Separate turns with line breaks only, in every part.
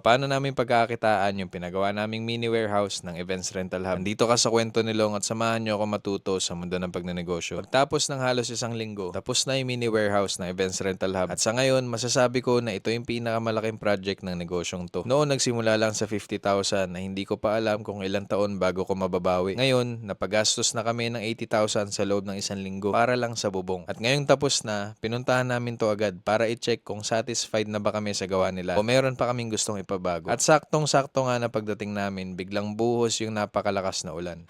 paano namin pagkakakitaan yung pinagawa naming mini warehouse ng Events Rental Hub. Dito ka sa kwento ni Long at samahan nyo ako matuto sa mundo ng pagnenegosyo. Pagtapos ng halos isang linggo, tapos na yung mini warehouse ng Events Rental Hub. At sa ngayon, masasabi ko na ito yung pinakamalaking project ng negosyong to. Noon, nagsimula lang sa 50,000 na hindi ko pa alam kung ilang taon bago ko mababawi. Ngayon, napagastos na kami ng 80,000 sa loob ng isang linggo para lang sa bubong. At ngayong tapos na, pinuntahan namin to agad para i-check kung satisfied na ba kami sa gawa nila o meron pa kaming gustong ipabago. At saktong-sakto nga na pagdating namin, biglang buhos yung napakalakas na ulan.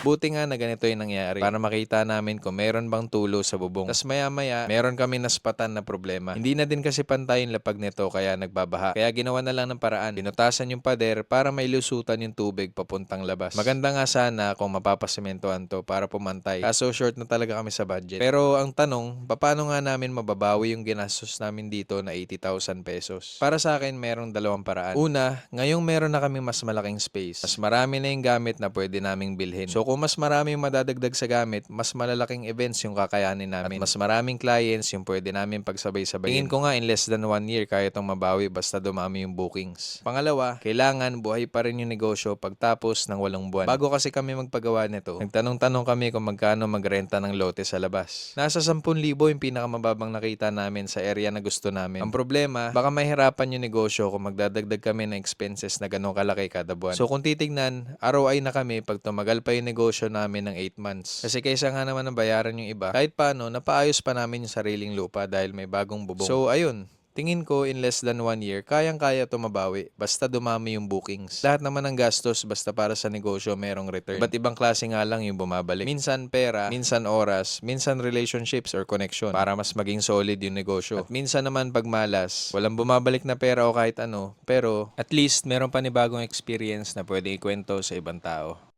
Buti nga na ganito yung nangyari para makita namin kung meron bang tulo sa bubong. Tapos maya maya, meron kami naspatan na problema. Hindi na din kasi pantay yung lapag nito kaya nagbabaha. Kaya ginawa na lang ng paraan. Binutasan yung pader para may lusutan yung tubig papuntang labas. Maganda nga sana kung mapapasimentohan to para pumantay. Kaso short na talaga kami sa budget. Pero ang tanong, paano nga namin mababawi yung ginastos namin dito na 80,000 pesos? Para sa akin, merong dalawang paraan. Una, ngayong meron na kami mas malaking space. Mas marami na yung gamit na pwede naming bilhin. So kung mas marami yung madadagdag sa gamit, mas malalaking events yung kakayanin namin. At mas maraming clients yung pwede namin pagsabay-sabayin. Tingin ko nga in less than one year kaya itong mabawi basta dumami yung bookings. Pangalawa, kailangan buhay pa rin yung negosyo pagtapos ng walong buwan. Bago kasi kami magpagawa nito, nagtanong-tanong kami kung magkano magrenta ng lote sa labas. Nasa 10,000 yung pinakamababang nakita namin sa area na gusto namin. Ang problema, baka mahirapan yung negosyo kung magdadagdag kami ng expenses na ganong kalaki kada buwan. So kung titignan, ROI na kami pag tumagal pa yung negosyo namin ng 8 months. Kasi kaysa nga naman ng bayaran yung iba, kahit paano, napaayos pa namin yung sariling lupa dahil may bagong bubong. So ayun, Tingin ko in less than one year, kayang-kaya to mabawi basta dumami yung bookings. Lahat naman ng gastos basta para sa negosyo merong return. Ba't ibang klase nga lang yung bumabalik. Minsan pera, minsan oras, minsan relationships or connection para mas maging solid yung negosyo. At minsan naman pag malas, walang bumabalik na pera o kahit ano, pero at least meron pa ni bagong experience na pwede ikwento sa ibang tao.